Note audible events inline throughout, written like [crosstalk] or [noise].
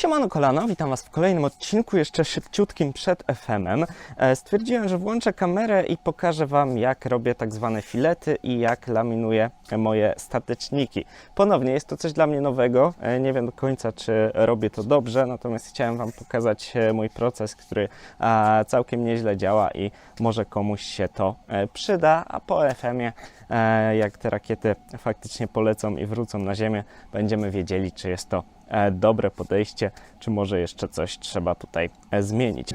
Siemano kolano, witam Was w kolejnym odcinku, jeszcze szybciutkim przed FM-em. E, Stwierdziłem, że włączę kamerę i pokażę Wam, jak robię tak zwane filety i jak laminuję moje stateczniki. Ponownie jest to coś dla mnie nowego, e, nie wiem do końca, czy robię to dobrze, natomiast chciałem Wam pokazać e, mój proces, który całkiem nieźle działa i może komuś się to przyda, a po FM-ie jak te rakiety faktycznie polecą i wrócą na Ziemię, będziemy wiedzieli, czy jest to e, dobre podejście, czy może jeszcze coś trzeba tutaj e, zmienić.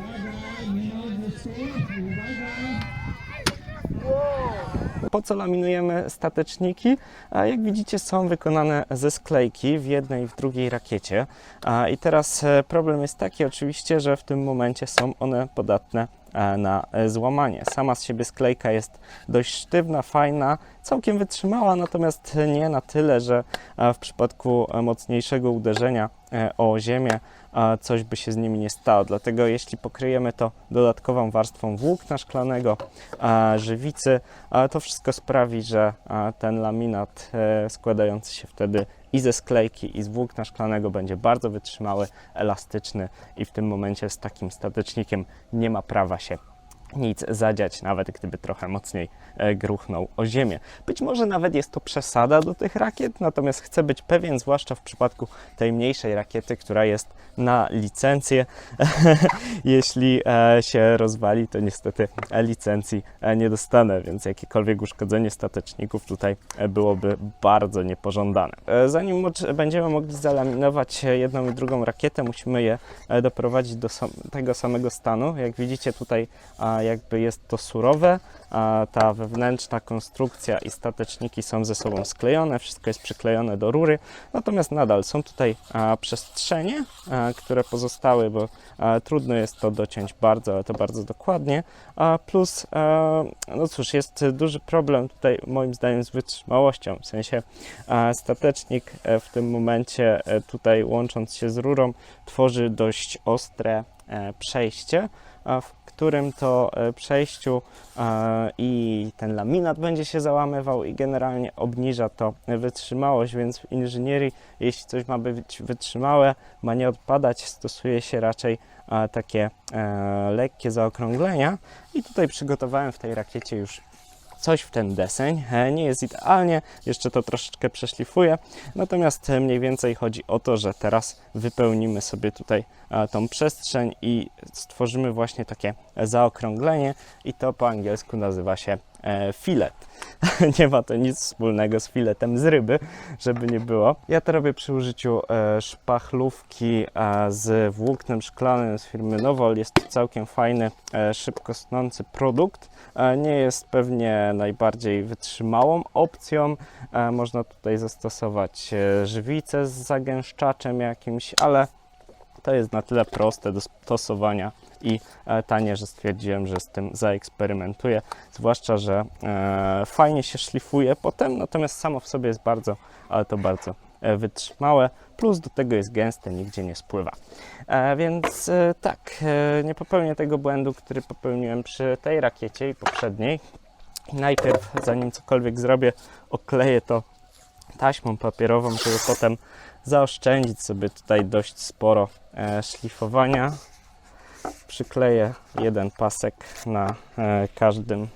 Po co laminujemy stateczniki? A Jak widzicie, są wykonane ze sklejki w jednej i w drugiej rakiecie. I teraz e, problem jest taki oczywiście, że w tym momencie są one podatne e, na e, złamanie. Sama z siebie sklejka jest dość sztywna, fajna, całkiem wytrzymała, natomiast nie na tyle, że w przypadku mocniejszego uderzenia o ziemię coś by się z nimi nie stało. Dlatego jeśli pokryjemy to dodatkową warstwą włókna szklanego, żywicy, to wszystko sprawi, że ten laminat e, składający się wtedy i ze sklejki, i z włókna szklanego będzie bardzo wytrzymały, elastyczny i w tym momencie z takim statecznikiem nie ma prawa się nic zadziać, nawet gdyby trochę mocniej e, gruchnął o ziemię. Być może nawet jest to przesada do tych rakiet, natomiast chcę być pewien, zwłaszcza w przypadku tej mniejszej rakiety, która jest na licencję. [laughs] Jeśli e, się rozwali, to niestety e, licencji nie dostanę, więc jakiekolwiek uszkodzenie stateczników tutaj byłoby bardzo niepożądane. Zanim będziemy mogli zalaminować jedną i drugą rakietę, musimy je doprowadzić do tego samego stanu. Jak widzicie tutaj jakby jest to surowe, a ta wewnętrzna konstrukcja i stateczniki są ze sobą sklejone, wszystko jest przyklejone do rury, natomiast nadal są tutaj a, przestrzenie, a, które pozostały, bo a, trudno jest to dociąć bardzo, ale to bardzo dokładnie, a plus, a, no cóż, jest duży problem tutaj moim zdaniem z wytrzymałością, w sensie a, statecznik e, w tym momencie e, tutaj łącząc się z rurą tworzy dość ostre e, przejście, w którym to e, przejściu e, i ten laminat będzie się załamywał i generalnie obniża to wytrzymałość, więc w inżynierii, jeśli coś ma być wytrzymałe, ma nie odpadać, stosuje się raczej e, takie lekkie zaokrąglenia. I tutaj przygotowałem w tej rakiecie już coś w ten deseń. E, Nie jest idealnie, jeszcze to troszeczkę przeszlifuję, natomiast e, mniej więcej chodzi o to, że teraz wypełnimy sobie tutaj e, tą przestrzeń i stworzymy właśnie takie zaokrąglenie i to po angielsku nazywa się e, filet. [laughs] nie ma to nic wspólnego z filetem z ryby, żeby nie było. Ja to robię przy użyciu e, szpachlówki e, z włóknem szklanym z firmy Nowol. Jest to całkiem fajny, e, szybko snący produkt. E, nie jest pewnie najbardziej wytrzymałą opcją. E, można tutaj zastosować e, żywicę z zagęszczaczem jakimś, ale to jest na tyle proste do stosowania i e, tanie, że stwierdziłem, że z tym zaeksperymentuję. Zwłaszcza, że e, fajnie się szlifuje potem, natomiast samo w sobie jest bardzo, ale to bardzo e, wytrzymałe. Plus do tego jest gęste, nigdzie nie spływa. E, więc e, tak, e, nie popełnię tego błędu, który popełniłem przy tej rakiecie i poprzedniej. Najpierw, zanim cokolwiek zrobię, okleję to taśmą papierową, żeby potem zaoszczędzić sobie tutaj dość sporo e, szlifowania. Przykleję jeden pasek na e, każdym,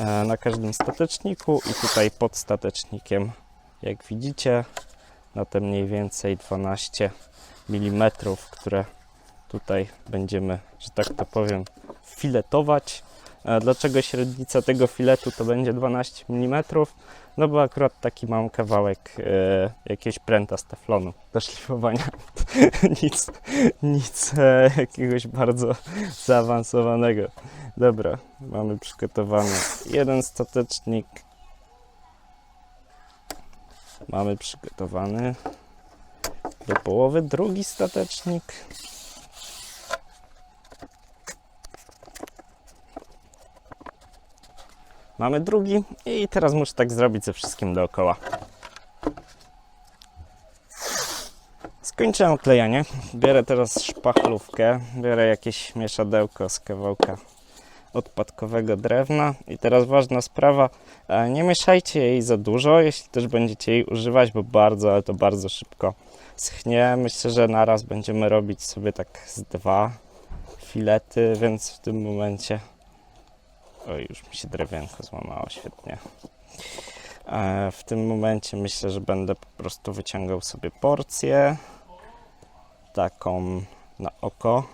e, na każdym stateczniku i tutaj pod statecznikiem, jak widzicie, na te mniej więcej 12 mm, które tutaj będziemy, że tak to powiem, filetować. E, Dlaczego średnica tego filetu to będzie 12 mm? No bo akurat taki mam kawałek e, jakiegoś pręta z teflonu do szlifowania. [laughs] nic nic e, jakiegoś bardzo zaawansowanego. Dobra, mamy przygotowany jeden statecznik. Mamy przygotowany do połowy drugi statecznik. Mamy drugi i teraz muszę tak zrobić ze wszystkim dookoła. Skończyłem klejenie. Biorę teraz szpachlówkę, biorę jakieś mieszadełko z kawałka odpadkowego drewna. I teraz ważna sprawa, e, nie mieszajcie jej za dużo, jeśli też będziecie jej używać, bo bardzo, ale to bardzo szybko schnie. Myślę, że naraz będziemy robić sobie tak z dwa filety, więc w tym momencie. Oj, już mi się drewienko złamało, świetnie. E, W tym momencie myślę, że będę po prostu wyciągał sobie porcję taką na oko.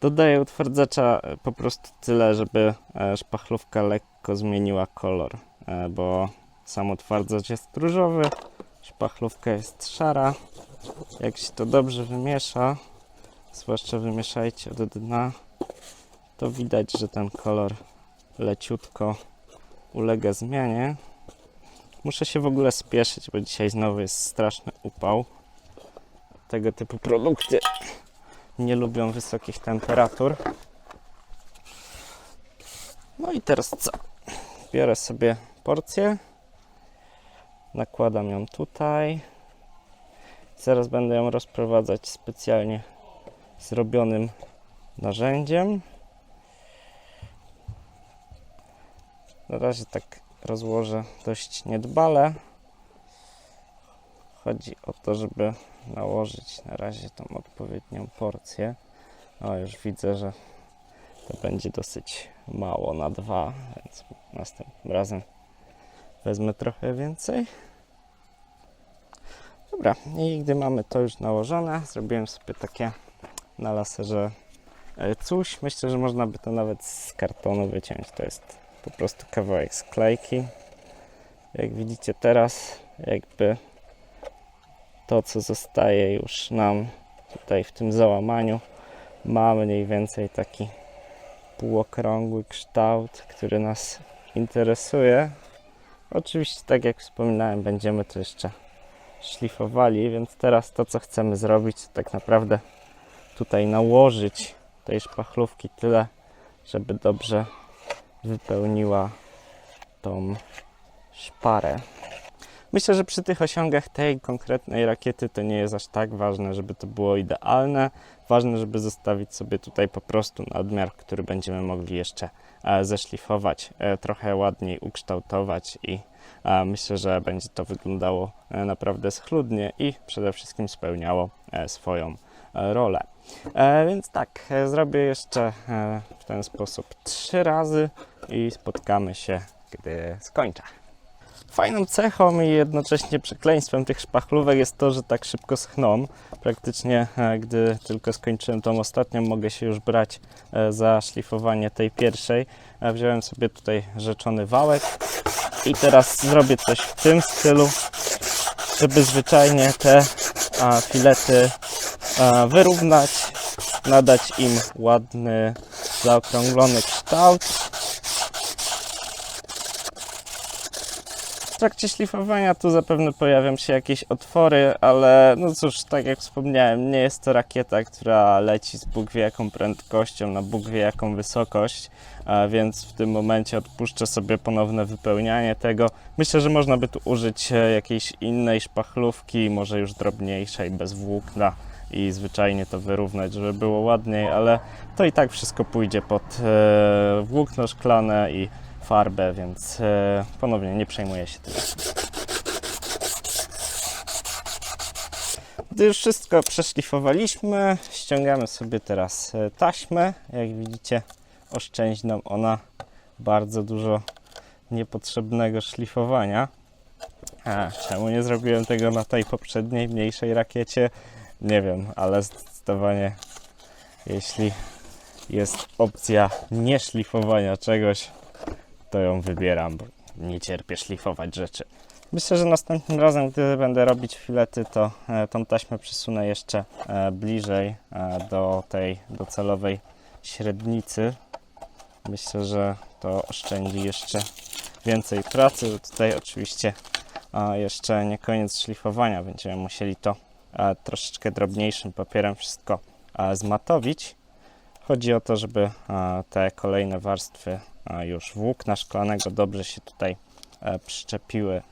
Dodaję utwardzacza e, po prostu tyle, żeby e, szpachlówka lekko zmieniła kolor, bo sam utwardzacz jest różowy, szpachlówka jest szara. Jak się to dobrze wymiesza, zwłaszcza wymieszajcie od dna, to widać, że ten kolor leciutko ulega zmianie. Muszę się w ogóle spieszyć, bo dzisiaj znowu jest straszny upał. Tego typu produkty nie lubią wysokich temperatur. No i teraz co? Biorę sobie porcję, nakładam ją tutaj. Zaraz będę ją rozprowadzać specjalnie zrobionym narzędziem. Na razie tak rozłożę dość niedbale. Chodzi o to, żeby nałożyć na razie tą odpowiednią porcję. O, już widzę, że to będzie dosyć mało na dwa, więc następnym razem wezmę trochę więcej. Dobra, i gdy mamy to już nałożone, zrobiłem sobie takie na laserze e, coś. Myślę, że można by to nawet z kartonu wyciąć. To jest po prostu kawałek sklejki. Jak widzicie teraz, jakby to, co zostaje już nam tutaj w tym załamaniu, ma mniej więcej taki półokrągły kształt, który nas interesuje. Oczywiście, tak jak wspominałem, będziemy to jeszcze szlifowali, więc teraz to, co chcemy zrobić, to tak naprawdę tutaj nałożyć tej szpachlówki tyle, żeby dobrze wypełniła tą szparę. Myślę, że przy tych osiągach tej konkretnej rakiety to nie jest aż tak ważne, żeby to było idealne. Ważne, żeby zostawić sobie tutaj po prostu nadmiar, który będziemy mogli jeszcze e, zeszlifować, e, trochę ładniej ukształtować i e, myślę, że będzie to wyglądało naprawdę schludnie i przede wszystkim spełniało swoją rolę. Więc tak, zrobię jeszcze w ten sposób trzy razy i spotkamy się, gdy skończę. Fajną cechą i jednocześnie przekleństwem tych szpachlówek jest to, że tak szybko schną. Praktycznie, e, gdy tylko skończyłem tą ostatnią, mogę się już brać e, za szlifowanie tej pierwszej. E, Wziąłem sobie tutaj rzeczony wałek i teraz zrobię coś w tym stylu, żeby zwyczajnie te filety wyrównać, nadać im ładny, zaokrąglony kształt. W trakcie szlifowania tu zapewne pojawią się jakieś otwory, ale no cóż, tak jak wspomniałem, nie jest to rakieta, która leci z Bóg wie jaką prędkością, na Bóg wie jaką wysokość, więc w tym momencie odpuszczę sobie ponowne wypełnianie tego. Myślę, że można by tu użyć e, jakiejś innej szpachlówki, może już drobniejszej, bez włókna i zwyczajnie to wyrównać, żeby było ładniej, ale to i tak wszystko pójdzie pod e, włókno szklane i farbę, więc e, ponownie nie przejmuję się tym. Gdy już wszystko przeszlifowaliśmy, ściągamy sobie teraz e, taśmę. Jak widzicie, oszczędzi nam ona bardzo dużo niepotrzebnego szlifowania. A, czemu nie zrobiłem tego na tej poprzedniej, mniejszej rakiecie? Nie wiem, ale zdecydowanie jeśli jest opcja nieszlifowania czegoś, to ją wybieram, bo nie cierpię szlifować rzeczy. Myślę, że następnym razem, gdy będę robić filety, to e, tą taśmę przysunę jeszcze e, bliżej e, do tej docelowej średnicy. Myślę, że to oszczędzi jeszcze więcej pracy. Tutaj oczywiście jeszcze nie koniec szlifowania. Będziemy musieli to troszeczkę drobniejszym papierem wszystko zmatowić. Chodzi o to, żeby te kolejne warstwy już włókna szklanego dobrze się tutaj e, przyczepiły.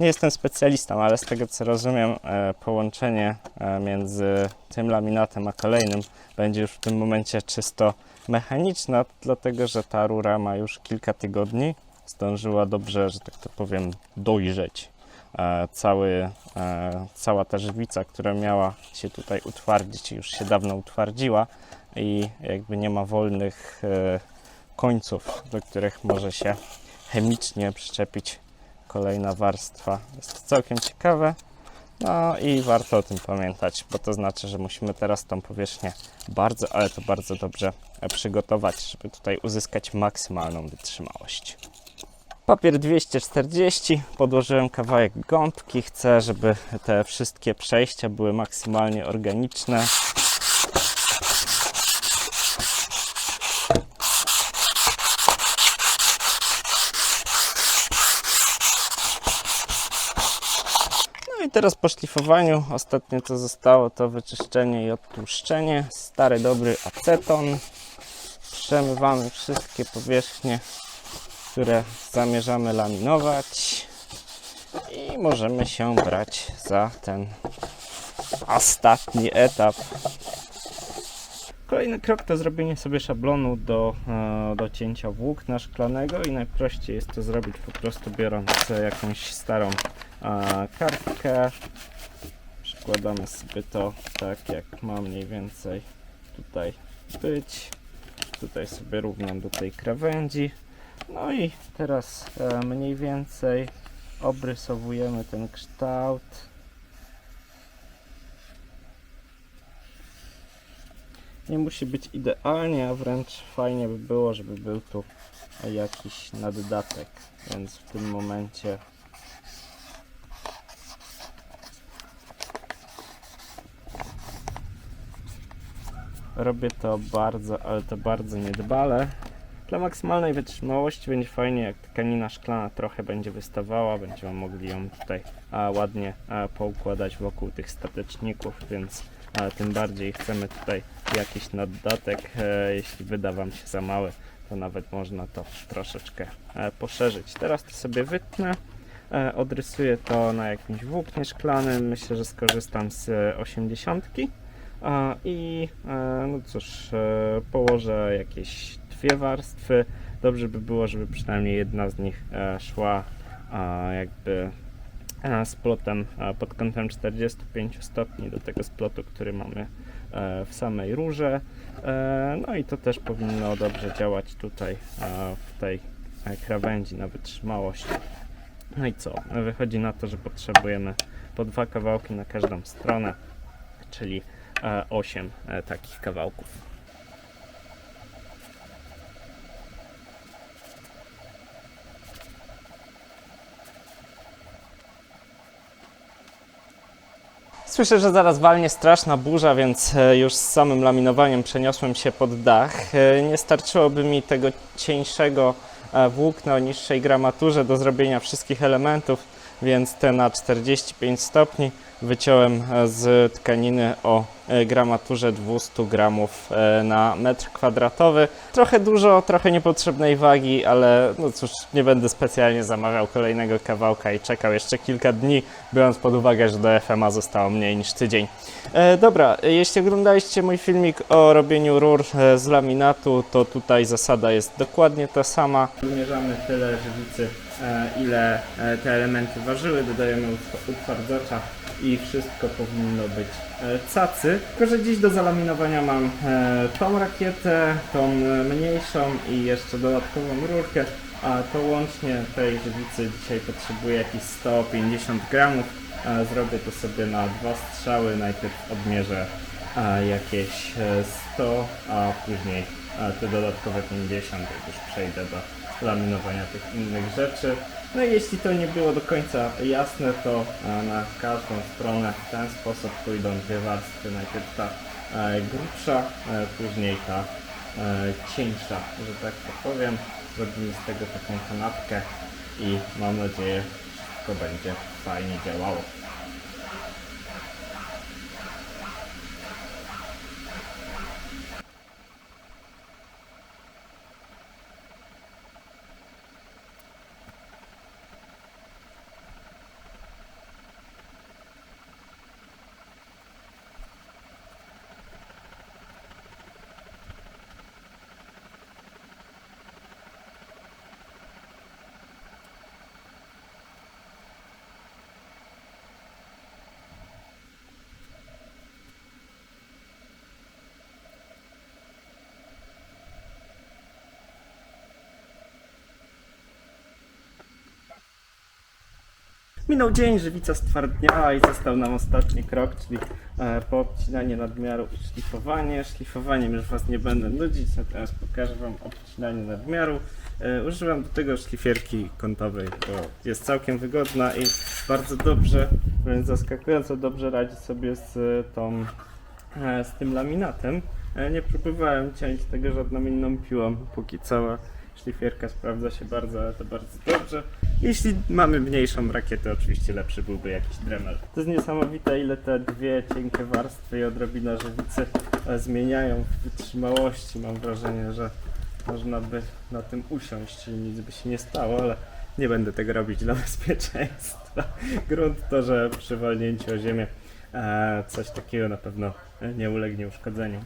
Nie jestem specjalistą, ale z tego co rozumiem, e, połączenie e, między tym laminatem a kolejnym będzie już w tym momencie czysto mechaniczne, dlatego że ta rura ma już kilka tygodni. Zdążyła dobrze, że tak to powiem, dojrzeć cały, cała ta żywica, która miała się tutaj utwardzić, już się dawno utwardziła i jakby nie ma wolnych końców, do których może się chemicznie przyczepić kolejna warstwa. Jest to całkiem ciekawe. No i warto o tym pamiętać, bo to znaczy, że musimy teraz tą powierzchnię bardzo, ale to bardzo dobrze e, przygotować, żeby tutaj uzyskać maksymalną wytrzymałość. Papier 240, podłożyłem kawałek gąbki. Chcę, żeby te wszystkie przejścia były maksymalnie organiczne. Teraz po szlifowaniu ostatnie co zostało to wyczyszczenie i odtłuszczenie. Stary dobry aceton. Przemywamy wszystkie powierzchnie, które zamierzamy laminować i możemy się brać za ten ostatni etap. Kolejny krok to zrobienie sobie szablonu do, e, do cięcia włókna szklanego i najprościej jest to zrobić po prostu biorąc jakąś starą kartkę. Przykładamy sobie to tak jak ma mniej więcej tutaj być. Tutaj sobie równam do tej krawędzi. No i teraz e, mniej więcej obrysowujemy ten kształt. Nie musi być idealnie, a wręcz fajnie by było, żeby był tu jakiś naddatek, więc w tym momencie robię to bardzo, ale to bardzo niedbale. Dla maksymalnej wytrzymałości będzie fajnie, jak tkanina szklana trochę będzie wystawała, będziemy mogli ją tutaj a, ładnie a, poukładać wokół tych stateczników, więc a, tym bardziej chcemy tutaj jakiś naddatek. E, jeśli wyda Wam się za mały, to nawet można to troszeczkę e, poszerzyć. Teraz to sobie wytnę. E, odrysuję to na jakimś włóknie szklanym. Myślę, że skorzystam z e, 80. I e, no cóż, e, położę jakieś dwie warstwy. Dobrze by było, żeby przynajmniej jedna z nich e, szła jakby z plotem pod kątem 45 stopni do tego splotu, który mamy w samej rurze. No i to też powinno dobrze działać tutaj w tej krawędzi na wytrzymałość. No i co? Wychodzi na to, że potrzebujemy po dwa kawałki na każdą stronę, czyli 8 takich kawałków. Słyszę, że zaraz walnie straszna burza, więc e, już z samym laminowaniem przeniosłem się pod dach. E, Nie starczyłoby mi tego cieńszego e, włókna o niższej gramaturze do zrobienia wszystkich elementów, więc te na 45 stopni wyciąłem e, z tkaniny o e, gramaturze 200 gramów e, na metr kwadratowy. Trochę dużo, trochę niepotrzebnej wagi, ale no cóż, nie będę specjalnie zamawiał kolejnego kawałka i czekał jeszcze kilka dni, biorąc pod uwagę, że do FMA zostało mniej niż tydzień. E, dobra, jeśli oglądaliście mój filmik o robieniu rur z laminatu, to tutaj zasada jest dokładnie ta sama. Wymierzamy tyle żywicy, ile te elementy ważyły, dodajemy utw- utwardzacza i wszystko powinno być e, cacy. Tylko, że dziś do zalaminowania mam e, tą rakietę, tą e, mniejszą i jeszcze dodatkową rurkę, a to łącznie tej żywicy dzisiaj potrzebuję jakieś 150 gramów. Zrobię to sobie na dwa strzały. Najpierw odmierzę jakieś e, 100, a później te dodatkowe 50, jak już przejdę do laminowania tych innych rzeczy. No i jeśli to nie było do końca jasne, to e, na każdą stronę w ten sposób pójdą dwie warstwy. Najpierw ta e, grubsza, e, później ta cieńsza, że tak to powiem. Zrobimy z tego taką kanapkę i mam nadzieję, że to będzie fajnie działało. Minął dzień, żywica stwardniała i został nam ostatni krok, czyli e, poobcinanie nadmiaru i szlifowanie. Szlifowaniem już Was nie będę nudzić, natomiast pokażę Wam obcinanie nadmiaru. E, używam do tego szlifierki kątowej, bo jest całkiem wygodna i bardzo dobrze, wręcz zaskakująco dobrze radzi sobie z e, tą e, z tym laminatem. E, Nie próbowałem ciąć tego żadną inną piłą, póki cała szlifierka sprawdza się bardzo, ale to bardzo dobrze. Jeśli mamy mniejszą rakietę, oczywiście lepszy byłby jakiś dremel. To jest niesamowite, ile te dwie cienkie warstwy i odrobina żywicy e, zmieniają w wytrzymałości. Mam wrażenie, że można by na tym usiąść i nic by się nie stało, ale nie będę tego robić dla [laughs] bezpieczeństwa. Grunt to, że przy walnięciu o ziemię e, coś takiego na pewno nie ulegnie uszkodzeniu.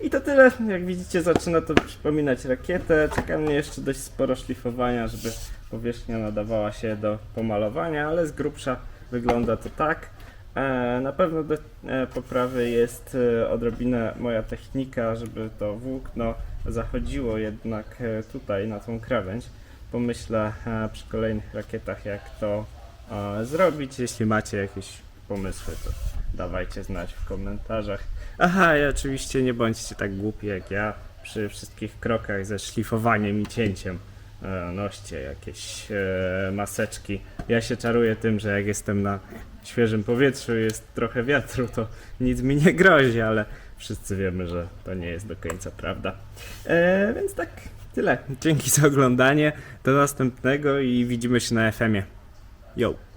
I to tyle. Jak widzicie, zaczyna to przypominać rakietę. Czeka mnie jeszcze dość sporo szlifowania, żeby powierzchnia nadawała się do pomalowania, ale z grubsza wygląda to tak. E, Na pewno do e, poprawy jest e, odrobinę moja technika, żeby to włókno zachodziło jednak tutaj na tą krawędź. Pomyślę przy kolejnych rakietach, jak to zrobić. Jeśli macie jakieś pomysły, to dawajcie znać w komentarzach. Aha, i oczywiście nie bądźcie tak głupi jak ja przy wszystkich krokach ze szlifowaniem i cięciem. E, noście jakieś e, maseczki. Ja się czaruję tym, że jak jestem na świeżym powietrzu i jest trochę wiatru, to nic mi nie grozi, ale wszyscy wiemy, że to nie jest do końca prawda. E, więc tak, tyle. Dzięki za oglądanie. Do następnego i widzimy się na FM-ie. Yo!